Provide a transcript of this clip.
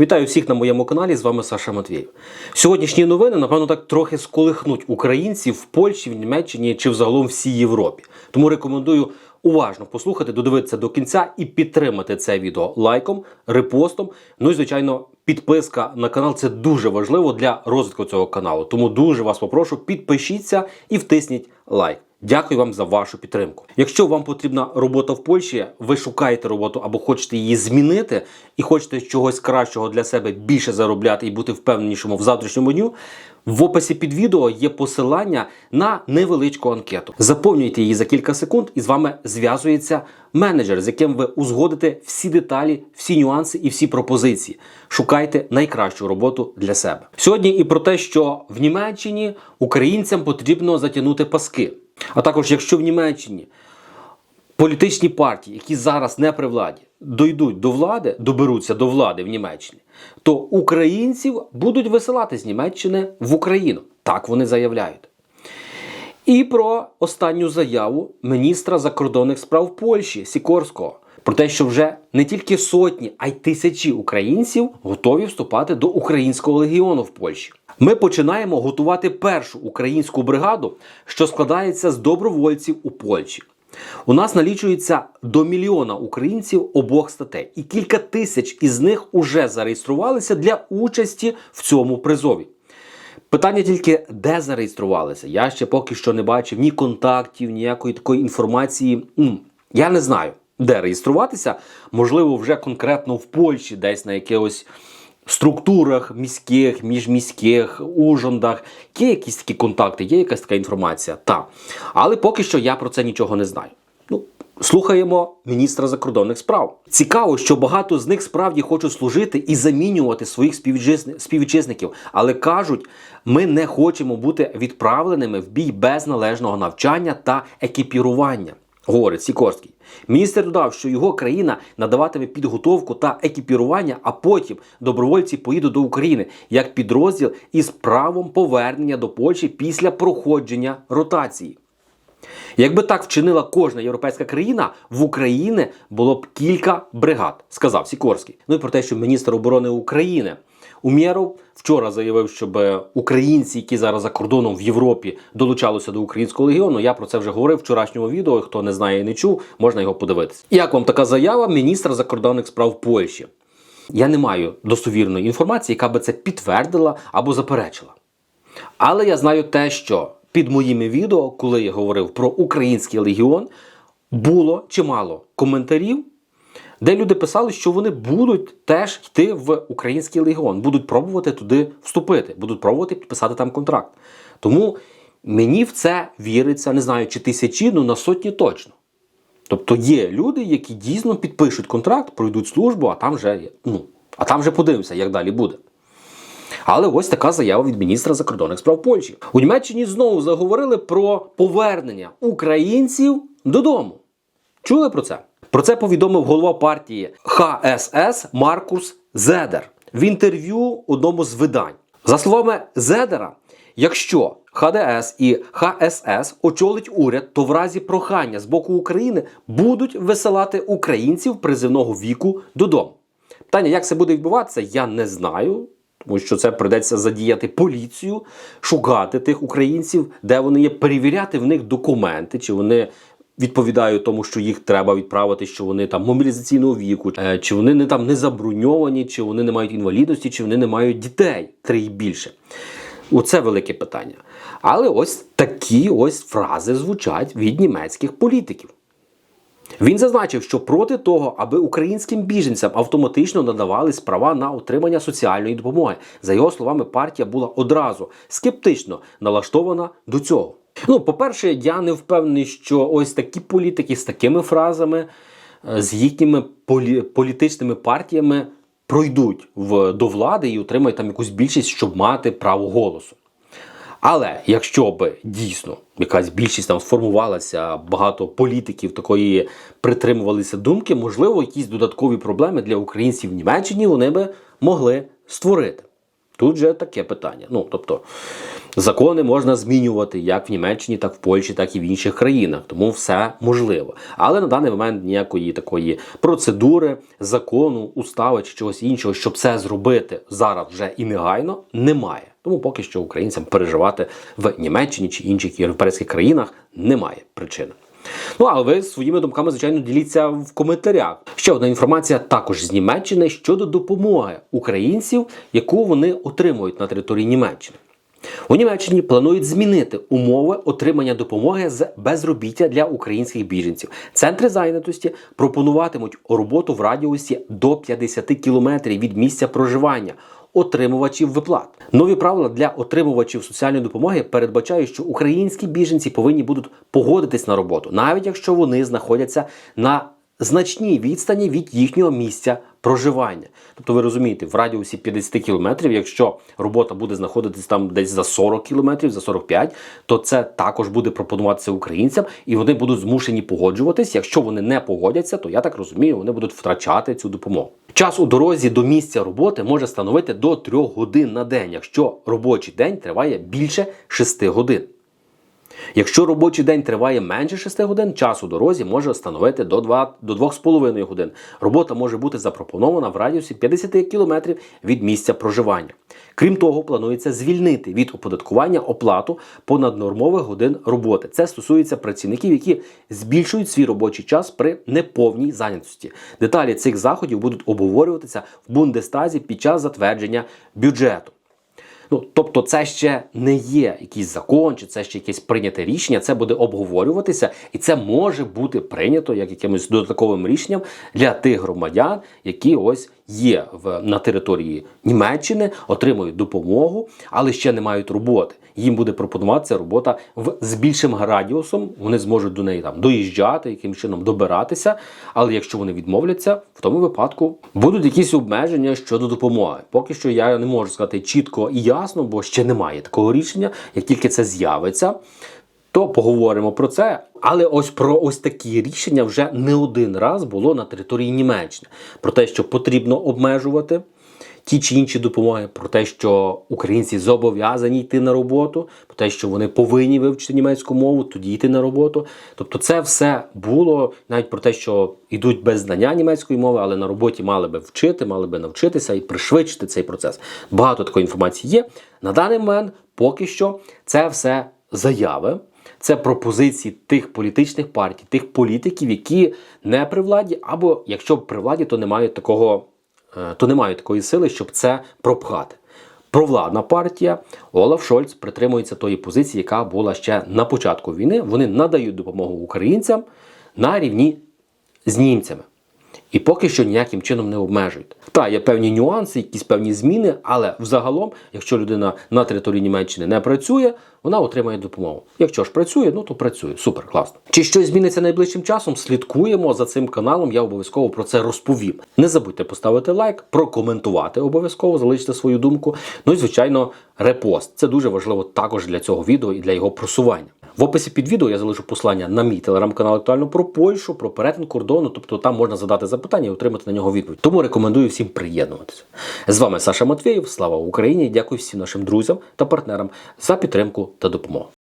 Вітаю всіх на моєму каналі. З вами Саша Матвєєв. Сьогоднішні новини, напевно, так трохи сколихнуть українців в Польщі, в Німеччині чи взагалом всій Європі. Тому рекомендую уважно послухати, додивитися до кінця і підтримати це відео лайком, репостом. Ну і звичайно, підписка на канал це дуже важливо для розвитку цього каналу. Тому дуже вас попрошу, підпишіться і втисніть лайк. Дякую вам за вашу підтримку. Якщо вам потрібна робота в Польщі, ви шукаєте роботу або хочете її змінити і хочете чогось кращого для себе більше заробляти і бути впевненішому в завтрашньому дню. В описі під відео є посилання на невеличку анкету. Заповнюйте її за кілька секунд, і з вами зв'язується менеджер, з яким ви узгодите всі деталі, всі нюанси і всі пропозиції. Шукайте найкращу роботу для себе. Сьогодні і про те, що в Німеччині українцям потрібно затягнути паски. А також, якщо в Німеччині політичні партії, які зараз не при владі, дойдуть до влади, доберуться до влади в Німеччині, то українців будуть висилати з Німеччини в Україну. Так вони заявляють. І про останню заяву міністра закордонних справ Польщі Сікорського про те, що вже не тільки сотні, а й тисячі українців готові вступати до українського легіону в Польщі. Ми починаємо готувати першу українську бригаду, що складається з добровольців у Польщі. У нас налічується до мільйона українців обох статей, і кілька тисяч із них уже зареєструвалися для участі в цьому призові. Питання тільки, де зареєструвалися. Я ще поки що не бачив ні контактів, ніякої такої інформації. Я не знаю, де реєструватися. Можливо, вже конкретно в Польщі, десь на якихось структурах міських, міжміських, ужондах. Є якісь такі контакти, є якась така інформація. Так. Але поки що я про це нічого не знаю. Ну, Слухаємо міністра закордонних справ. Цікаво, що багато з них справді хочуть служити і замінювати своїх співвітчизни- співвітчизників, але кажуть, ми не хочемо бути відправленими в бій без належного навчання та екіпірування. Говорить Сікорський. Міністр додав, що його країна надаватиме підготовку та екіпірування, а потім добровольці поїдуть до України як підрозділ із правом повернення до Польщі після проходження ротації. Якби так вчинила кожна європейська країна, в Україні було б кілька бригад, сказав Сікорський. Ну і про те, що міністр оборони України Умєров вчора заявив, щоб українці, які зараз за кордоном в Європі долучалися до українського легіону. Я про це вже говорив в вчорашньому відео. Хто не знає і не чув, можна його подивитися. Як вам така заява міністра закордонних справ Польщі? Я не маю достовірної інформації, яка би це підтвердила або заперечила. Але я знаю те, що під моїми відео, коли я говорив про український легіон, було чимало коментарів, де люди писали, що вони будуть теж йти в український легіон, будуть пробувати туди вступити, будуть пробувати підписати там контракт. Тому мені в це віриться, не знаю, чи тисячі, ну на сотні точно. Тобто є люди, які дійсно підпишуть контракт, пройдуть службу, а там вже, ну, а там вже подивимося, як далі буде. Але ось така заява від міністра закордонних справ Польщі. У Німеччині знову заговорили про повернення українців додому. Чули про це? Про це повідомив голова партії ХСС Маркус Зедер в інтерв'ю одному з видань. За словами Зедера, якщо ХДС і ХСС очолить уряд, то в разі прохання з боку України будуть висилати українців призивного віку додому. Питання, як це буде відбуватися, я не знаю. Тому що це придеться задіяти поліцію, шукати тих українців, де вони є, перевіряти в них документи, чи вони відповідають тому, що їх треба відправити, що вони там мобілізаційного віку, е, чи вони не там не заброньовані, чи вони не мають інвалідності, чи вони не мають дітей три і більше. Оце велике питання. Але ось такі ось фрази звучать від німецьких політиків. Він зазначив, що проти того, аби українським біженцям автоматично надавались права на отримання соціальної допомоги. За його словами, партія була одразу скептично налаштована до цього. Ну, по-перше, я не впевнений, що ось такі політики з такими фразами, е, з їхніми полі- політичними партіями пройдуть в, до влади і отримають там якусь більшість, щоб мати право голосу. Але якщо б дійсно якась більшість там сформувалася, багато політиків такої притримувалися думки, можливо, якісь додаткові проблеми для українців в Німеччині вони би могли створити. Тут же таке питання. Ну, тобто, закони можна змінювати як в Німеччині, так в Польщі, так і в інших країнах. Тому все можливо. Але на даний момент ніякої такої процедури, закону, устави чи чогось іншого, щоб це зробити зараз вже і негайно, немає. Тому поки що українцям переживати в Німеччині чи інших європейських країнах немає причини. Ну а ви своїми думками, звичайно, діліться в коментарях. Ще одна інформація також з Німеччини щодо допомоги українців, яку вони отримують на території Німеччини. У Німеччині планують змінити умови отримання допомоги з безробіття для українських біженців. Центри зайнятості пропонуватимуть роботу в радіусі до 50 кілометрів від місця проживання отримувачів виплат. Нові правила для отримувачів соціальної допомоги передбачають, що українські біженці повинні будуть погодитись на роботу, навіть якщо вони знаходяться на значній відстані від їхнього місця проживання. Тобто, ви розумієте, в радіусі 50 кілометрів, якщо робота буде знаходитись там десь за 40 кілометрів, за 45, то це також буде пропонуватися українцям, і вони будуть змушені погоджуватись. Якщо вони не погодяться, то я так розумію, вони будуть втрачати цю допомогу. Час у дорозі до місця роботи може становити до 3 годин на день, якщо робочий день триває більше 6 годин. Якщо робочий день триває менше 6 годин, час у дорозі може становити до 2, до 2,5 годин. Робота може бути запропонована в радіусі 50 км від місця проживання. Крім того, планується звільнити від оподаткування оплату понаднормових годин роботи. Це стосується працівників, які збільшують свій робочий час при неповній зайнятості. Деталі цих заходів будуть обговорюватися в Бундестазі під час затвердження бюджету. Ну, тобто, це ще не є якийсь закон, чи це ще якесь прийняте рішення. Це буде обговорюватися, і це може бути прийнято як якимось додатковим рішенням для тих громадян, які ось є в на території Німеччини, отримують допомогу, але ще не мають роботи. Їм буде пропонуватися робота в з більшим радіусом. Вони зможуть до неї там доїжджати, яким чином добиратися. Але якщо вони відмовляться, в тому випадку будуть якісь обмеження щодо допомоги. Поки що я не можу сказати чітко і ясно, бо ще немає такого рішення. Як тільки це з'явиться, то поговоримо про це. Але ось про ось такі рішення вже не один раз було на території Німеччини про те, що потрібно обмежувати. Ті чи інші допомоги про те, що українці зобов'язані йти на роботу, про те, що вони повинні вивчити німецьку мову, тоді йти на роботу. Тобто, це все було навіть про те, що йдуть без знання німецької мови, але на роботі мали би вчити, мали би навчитися і пришвидшити цей процес. Багато такої інформації є. На даний момент поки що це все заяви. Це пропозиції тих політичних партій, тих політиків, які не при владі, або якщо при владі, то не мають такого, е, то не мають такої сили, щоб це пропхати. Провладна партія Олаф Шольц притримується тої позиції, яка була ще на початку війни. Вони надають допомогу українцям на рівні з німцями. І поки що ніяким чином не обмежують. Та є певні нюанси, якісь певні зміни, але взагалом, якщо людина на території Німеччини не працює, вона отримає допомогу. Якщо ж працює, ну то працює. Супер, класно. Чи щось зміниться найближчим часом? Слідкуємо за цим каналом. Я обов'язково про це розповім. Не забудьте поставити лайк, прокоментувати обов'язково, залиште свою думку. Ну і звичайно, репост. Це дуже важливо також для цього відео і для його просування. В описі під відео я залишу послання на мій телеграм-канал актуально про Польщу, про перетин кордону. Тобто там можна задати запитання і отримати на нього відповідь. Тому рекомендую всім приєднуватися. З вами Саша Матвєєв. Слава Україні! Дякую всім нашим друзям та партнерам за підтримку та допомогу.